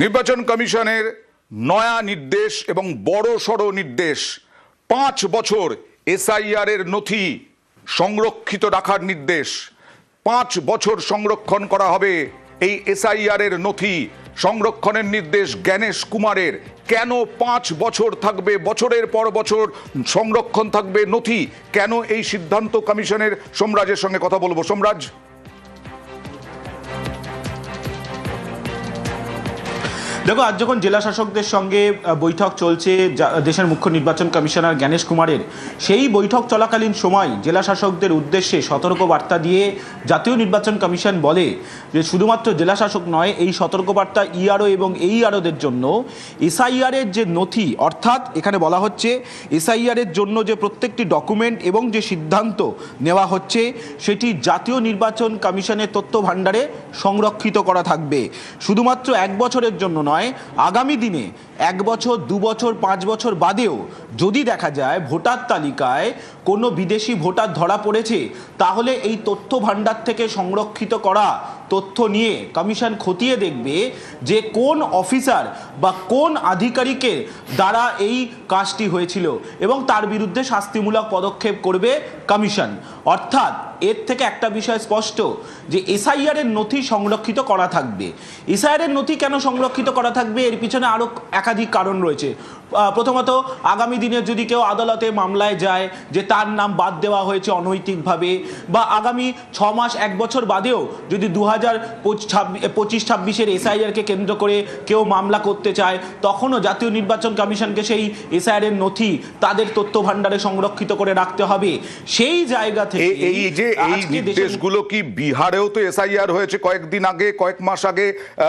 নির্বাচন কমিশনের নয়া নির্দেশ এবং বড় সড় নির্দেশ, পাঁচ বছর এসআইআর এর নথি সংরক্ষিত রাখার নির্দেশ, পাঁচ বছর সংরক্ষণ করা হবে। এই এসআইআর এর নথি সংরক্ষণের নির্দেশ জ্ঞানেশ কুমারের। কেন পাঁচ বছর থাকবে? বছরের পর বছর সংরক্ষণ থাকবে নথি। কেন এই সিদ্ধান্ত কমিশনের? সোমরাজের সঙ্গে কথা বলব। সোমরাজ? দেখো, আজ যখন জেলা শাসকদের সঙ্গে বৈঠক চলছে দেশের মুখ্য নির্বাচন কমিশনার জ্ঞানেশ কুমারের, সেই বৈঠক চলাকালীন সময় জেলা শাসকদের উদ্দেশ্যে সতর্ক বার্তা দিয়ে জাতীয় নির্বাচন কমিশন বলে যে, শুধুমাত্র জেলা শাসক নয়, এই সতর্কবার্তা ইআরও এবং এই আরওদের জন্য এসআইআরের যে নথি, অর্থাৎ এখানে বলা হচ্ছে, এসআইআরের জন্য যে প্রত্যেকটি ডকুমেন্ট এবং যে সিদ্ধান্ত নেওয়া হচ্ছে, সেটি জাতীয় নির্বাচন কমিশনের তথ্য ভাণ্ডারে সংরক্ষিত করা থাকবে। শুধুমাত্র এক বছরের জন্য নয় আগামী দিনে এক বছর, দু বছর, পাঁচ বছর বাদেও যদি দেখা যায় ভোটার তালিকায় কোনো বিদেশি ভোটার ধরা পড়েছে, তাহলে এই তথ্য ভাণ্ডার থেকে সংরক্ষিত করা তথ্য নিয়ে কমিশন খতিয়ে দেখবে যে কোন অফিসার বা কোন আধিকারিকের দ্বারা এই কাজটি হয়েছিল এবং তার বিরুদ্ধে শাস্তিমূলক পদক্ষেপ করবে কমিশন। অর্থাৎ এর থেকে একটা বিষয় স্পষ্ট যে এসআইআরের নথি সংরক্ষিত করা থাকবে। এসআইআরের নথি কেন সংরক্ষিত করা থাকবে? এর পিছনে আরও একাধিক কারণ রয়েছে। প্রথমত আগামী দিনে যদি কেউ আদালতে মামলায় যায় যে তার নাম বাদ দেওয়া হয়েছে অনৈতিকভাবে বা আগামী ছ মাস এক বছর বাদেও যদি দু হাজার পঁচিশ ছাব্বিশের এসআইআরকে কেন্দ্র করে কেউ মামলা করতে চায় তখনও জাতীয় নির্বাচন কমিশনকে সেই এসআইআর এর নথি তাদের তথ্য ভাণ্ডারে সংরক্ষিত করে রাখতে হবে। সেই জায়গা থেকে এই- এই যে এই নির্দেশগুলো কি বিহারেও তো এসআইআর হয়েছে কয়েকদিন আগে কয়েক মাস আগে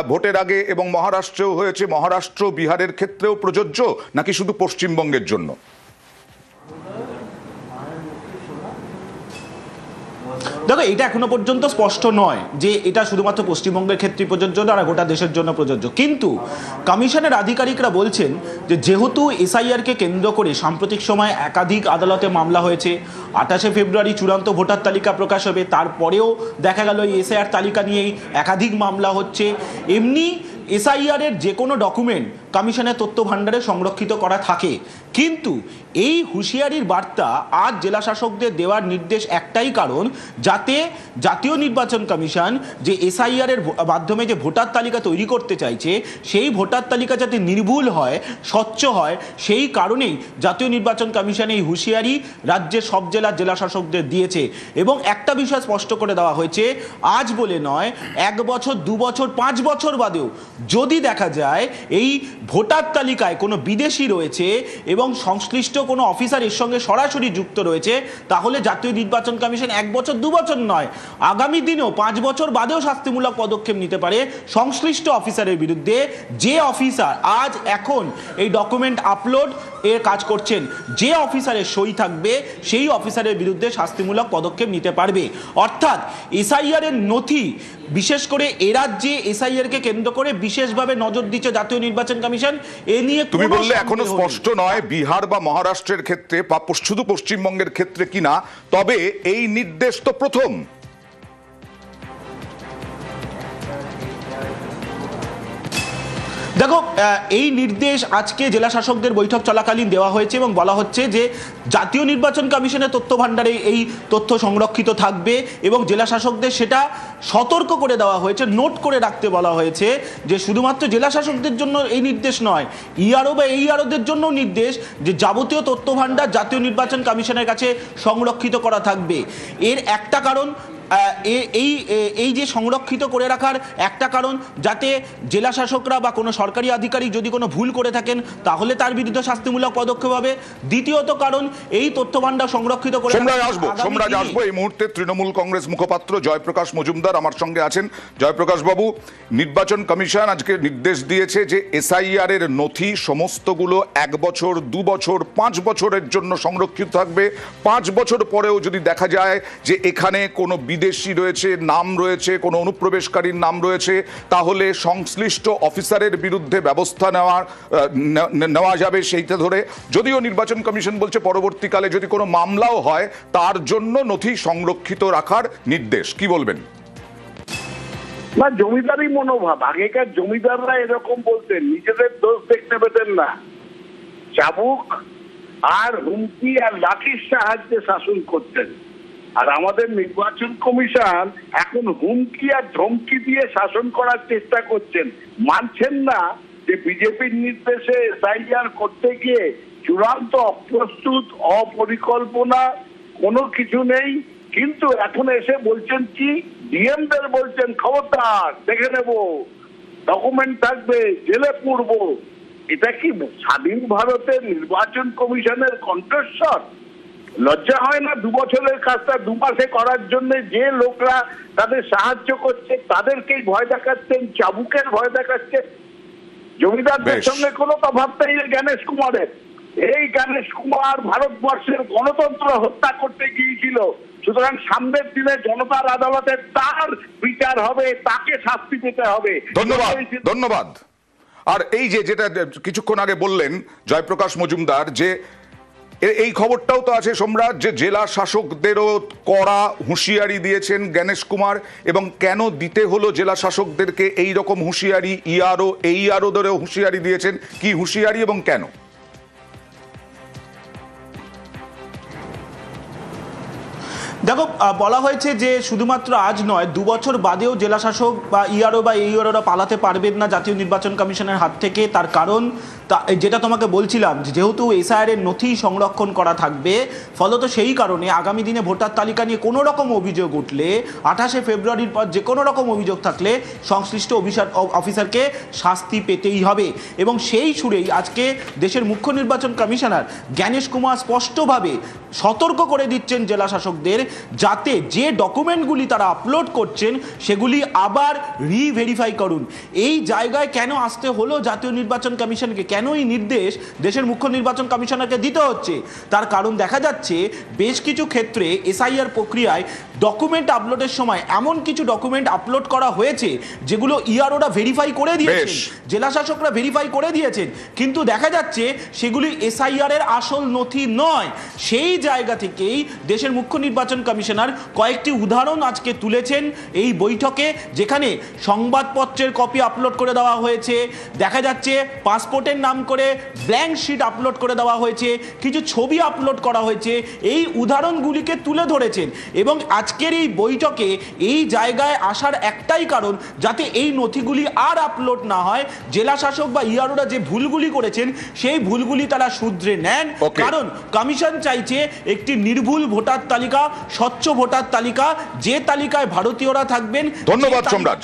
ভোটের আগে এবং মহারাষ্ট্রেও হয়েছে? মহারাষ্ট্র বিহারের ক্ষেত্রেও প্রযোজ্য? নাকি শুধু পশ্চিমবঙ্গের জন্য? দেখো, এটা এখনও পর্যন্ত স্পষ্ট নয় যে এটা শুধুমাত্র পশ্চিমবঙ্গের ক্ষেত্রে প্রযোজ্য না গোটা দেশের জন্য প্রযোজ্য। কিন্তু কমিশনের আধিকারিকরা বলছেন যে যেহেতু এসআইআরকে কেন্দ্র করে সাম্প্রতিক সময় একাধিক আদালতে মামলা হয়েছে, আঠাশে ফেব্রুয়ারি চূড়ান্ত ভোটার তালিকা প্রকাশ হবে, তারপরেও দেখা গেল এই এসআইআর তালিকা নিয়েই একাধিক মামলা হচ্ছে। এমনি এসআইআরের যে কোনো ডকুমেন্ট কমিশনের তথ্য ভাণ্ডারে সংরক্ষিত করা থাকে। কিন্তু এই হুঁশিয়ারির বার্তা আজ জেলা শাসকদের দেওয়ার নির্দেশ একটাই কারণ, যাতে জাতীয় নির্বাচন কমিশন যে এসআইআর এর ভো- মাধ্যমে যে ভোটার তালিকা তৈরি করতে চাইছে, সেই ভোটার তালিকা যাতে নির্ভুল হয়, স্বচ্ছ হয়, সেই কারণেই জাতীয় নির্বাচন কমিশন এই হুঁশিয়ারি রাজ্যের সব জেলার জেলা শাসকদের দিয়েছে। এবং একটা বিষয় স্পষ্ট করে দেওয়া হয়েছে, আজ বলে নয়, এক বছর, দু বছর, পাঁচ বছর বাদেও যদি দেখা যায়, এই ভোটার তালিকায় কোনো বিদেশি রয়েছে এবং সংশ্লিষ্ট কোনো অফিসার এর সঙ্গে সরাসরি যুক্ত রয়েছে, তাহলে জাতীয় নির্বাচন কমিশন এক বছর, দু বছর নয়, আগামী দিনেও পাঁচ বছর বাদেও শাস্তিমূলক পদক্ষেপ নিতে পারে সংশ্লিষ্ট অফিসারের বিরুদ্ধে। যে অফিসার আজ এখন এই ডকুমেন্ট আপলোড এর কাজ করছেন, যে অফিসারের সই থাকবে, সেই অফিসারের বিরুদ্ধে শাস্তিমূলক পদক্ষেপ নিতে পারবে। অর্থাৎ এসআইআর এর নথি বিশেষ করে এ রাজ্যে এসআইআর কে কেন্দ্র করে বিশেষভাবে নজর দিচ্ছে জাতীয় নির্বাচন কমিশন। এ নিয়ে তুমি বললে এখনও স্পষ্ট নয় বিহার বা মহারাষ্ট্রের ক্ষেত্রে বা শুধু পশ্চিমবঙ্গের ক্ষেত্রে কিনা তবে এই নির্দেশ তো প্রথম। দেখো এই নির্দেশ আজকে জেলা শাসকদের বৈঠক চলাকালীন দেওয়া হয়েছে এবং বলা হচ্ছে যে জাতীয় নির্বাচন কমিশনের তথ্য ভাণ্ডারে এই তথ্য সংরক্ষিত থাকবে এবং জেলা শাসকদের সেটা সতর্ক করে দেওয়া হয়েছে, নোট করে রাখতে বলা হয়েছে যে শুধুমাত্র জেলা শাসকদের জন্য এই নির্দেশ নয় ইআরও বা এই আরওদের জন্য নির্দেশ যে যাবতীয় তথ্য ভাণ্ডার জাতীয় নির্বাচন কমিশনের কাছে সংরক্ষিত করা থাকবে। এর একটা কারণ এই এই যে সংরক্ষিত করে রাখার একটা কারণ যাতে জেলা শাসকরা বা কোনো সরকারি আধিকারিক যদি কোনো ভুল করে থাকেন তাহলে তার বিরুদ্ধে শাস্তিমূলক পদক্ষেপ হবে। দ্বিতীয়ত কারণ এই তথ্য ভাণ্ডার সংরক্ষিত করে সোমরাজ আসব সোমরাজ আসব। এই মুহূর্তে তৃণমূল কংগ্রেস মুখপাত্র জয়প্রকাশ মজুমদার আমার সঙ্গে আছেন। জয়প্রকাশ বাবু নির্বাচন কমিশন আজকে নির্দেশ দিয়েছে যে এসআইআর এর নথি সমস্তগুলো এক বছর দু বছর পাঁচ বছরের জন্য সংরক্ষিত থাকবে। পাঁচ বছর পরেও যদি দেখা যায় যে এখানে কোনো বিদেশি রয়েছে, নাম রয়েছে, কোনো অনুপ্রবেশকারীর নাম রয়েছে, তাহলে সংশ্লিষ্ট অফিসারের বিরুদ্ধে ব্যবস্থা নেওয়ার নেওয়া যাবে সেইটা ধরে। যদিও নির্বাচন কমিশন বলছে পরবর্তীকালে যদি কোনো মামলাও হয়, তার জন্য নথি সংরক্ষিত রাখার নির্দেশ। কি বলবেন? না, জমিদারি মনোভাব। আগেকার জমিদাররা এরকম বলতেন, নিজেদের দোষ দেখতে পেতেন না। চাবুক আর হুমকি আর লাঠির সাহায্যে শাসন করতেন। আর আমাদের নির্বাচন কমিশন এখন হুমকি আর ধমকি দিয়ে শাসন করার চেষ্টা করছেন। মানছেন না যে বিজেপির নির্দেশে এসআইআর করতে গিয়ে চূড়ান্ত অপ্রস্তুত, অপরিকল্পনা কোনো কিছু নেই। কিন্তু এখন এসে বলছেন কি? ডিএমদের বলছেন, খবরদার, দেখে নেব। ডকুমেন্ট থাকবে, জেলে পূর্ব এটা কি স্বাধীন ভারতের নির্বাচন কমিশনের কণ্ঠস্বর? লজ্জা হয় না? দু বছরের কাজটা দু মাসে করার জন্য যে লোকরা তাদের সাহায্য করছে তাদেরকেই ভয় দেখাচ্ছেন চাবুকের ভয় দেখাচ্ছেন জমিদারদের সঙ্গে কোনো তফাৎ নেই গণেশ কুমারের। এই গণেশ কুমার ভারতবর্ষের গণতন্ত্র হত্যা করতে গিয়েছিল। সুতরাং সামনের দিনে জনতার আদালতে তার বিচার হবে তাকে শাস্তি পেতে হবে। ধন্যবাদ ধন্যবাদ। আর এই যে যেটা কিছুক্ষণ আগে বললেন জয়প্রকাশ মজুমদার যে এই খবরটাও তো আছে, সম্রাট, যে জেলা শাসকদেরও কড়া হুঁশিয়ারি দিয়েছেন গণেশ কুমার, এবং কেন দিতে হলো জেলা শাসকদেরকে এই রকম হুঁশিয়ারি ইআরও এই আরোদেরও হুঁশিয়ারি দিয়েছেন, কি হুঁশিয়ারি এবং কেন? দেখো বলা হয়েছে যে শুধুমাত্র আজ নয়, দু বছর বাদেও জেলা শাসক বা ইআরও বা এইআরওরা পালাতে পারবেন না জাতীয় নির্বাচন কমিশনের হাত থেকে। তার কারণ তা- যেটা তোমাকে বলছিলাম যেহেতু এসআইআর এর নথি সংরক্ষণ করা থাকবে, ফলত সেই কারণে আগামী দিনে ভোটার তালিকা নিয়ে কোনো রকম অভিযোগ উঠলে, আঠাশে ফেব্রুয়ারির পর যে কোনো রকম অভিযোগ থাকলে সংশ্লিষ্ট অফিসার অফিসারকে শাস্তি পেতেই হবে। এবং সেই সুরেই আজকে দেশের মুখ্য নির্বাচন কমিশনার জ্ঞানেশ কুমার স্পষ্টভাবে সতর্ক করে দিচ্ছেন জেলা শাসকদের যাতে যে ডকুমেন্টগুলি তারা আপলোড করছেন সেগুলি আবার রিভেরিফাই করুন। এই জায়গায় কেন আসতে হলো জাতীয় নির্বাচন কমিশনকে? কেন এই নির্দেশ দেশের মুখ্য নির্বাচন কমিশনারকে দিতে হচ্ছে? তার কারণ দেখা যাচ্ছে বেশ কিছু ক্ষেত্রে এসআইআর প্রক্রিয়ায় ডকুমেন্ট আপলোডের সময় এমন কিছু ডকুমেন্ট আপলোড করা হয়েছে যেগুলো ইআরওরা ভেরিফাই করে দিয়েছেন। বেশ। জেলা শাসকরা ভেরিফাই করে দিয়েছেন। কিন্তু দেখা যাচ্ছে সেগুলি এসআইআর এর আসল নথি নয়। সেই জায়গা থেকেই দেশের মুখ্য নির্বাচন কমিশনার কয়েকটি উদাহরণ আজকে তুলেছেন এই বৈঠকে যেখানে সংবাদপত্রের কপি আপলোড করে দেওয়া হয়েছে। দেখা যাচ্ছে পাসপোর্টের নাম করে ব্ল্যাঙ্ক শিট আপলোড করে দেওয়া হয়েছে কিছু ছবি আপলোড করা হয়েছে এই উদাহরণগুলিকে তুলে ধরেছেন এবং আজকের এই বৈঠকে এই জায়গায় আসার একটাই কারণ যাতে এই নথিগুলি আর আপলোড না হয় জেলা শাসক বা ইয়ারোরা যে ভুলগুলি করেছেন সেই ভুলগুলি তারা শুধরে নেন। কারণ কমিশন চাইছে একটি নির্ভুল ভোটার তালিকা স্বচ্ছ ভোটার তালিকা যে তালিকায় ভারতীয়রা থাকবেন ধন্যবাদ সম্রাট।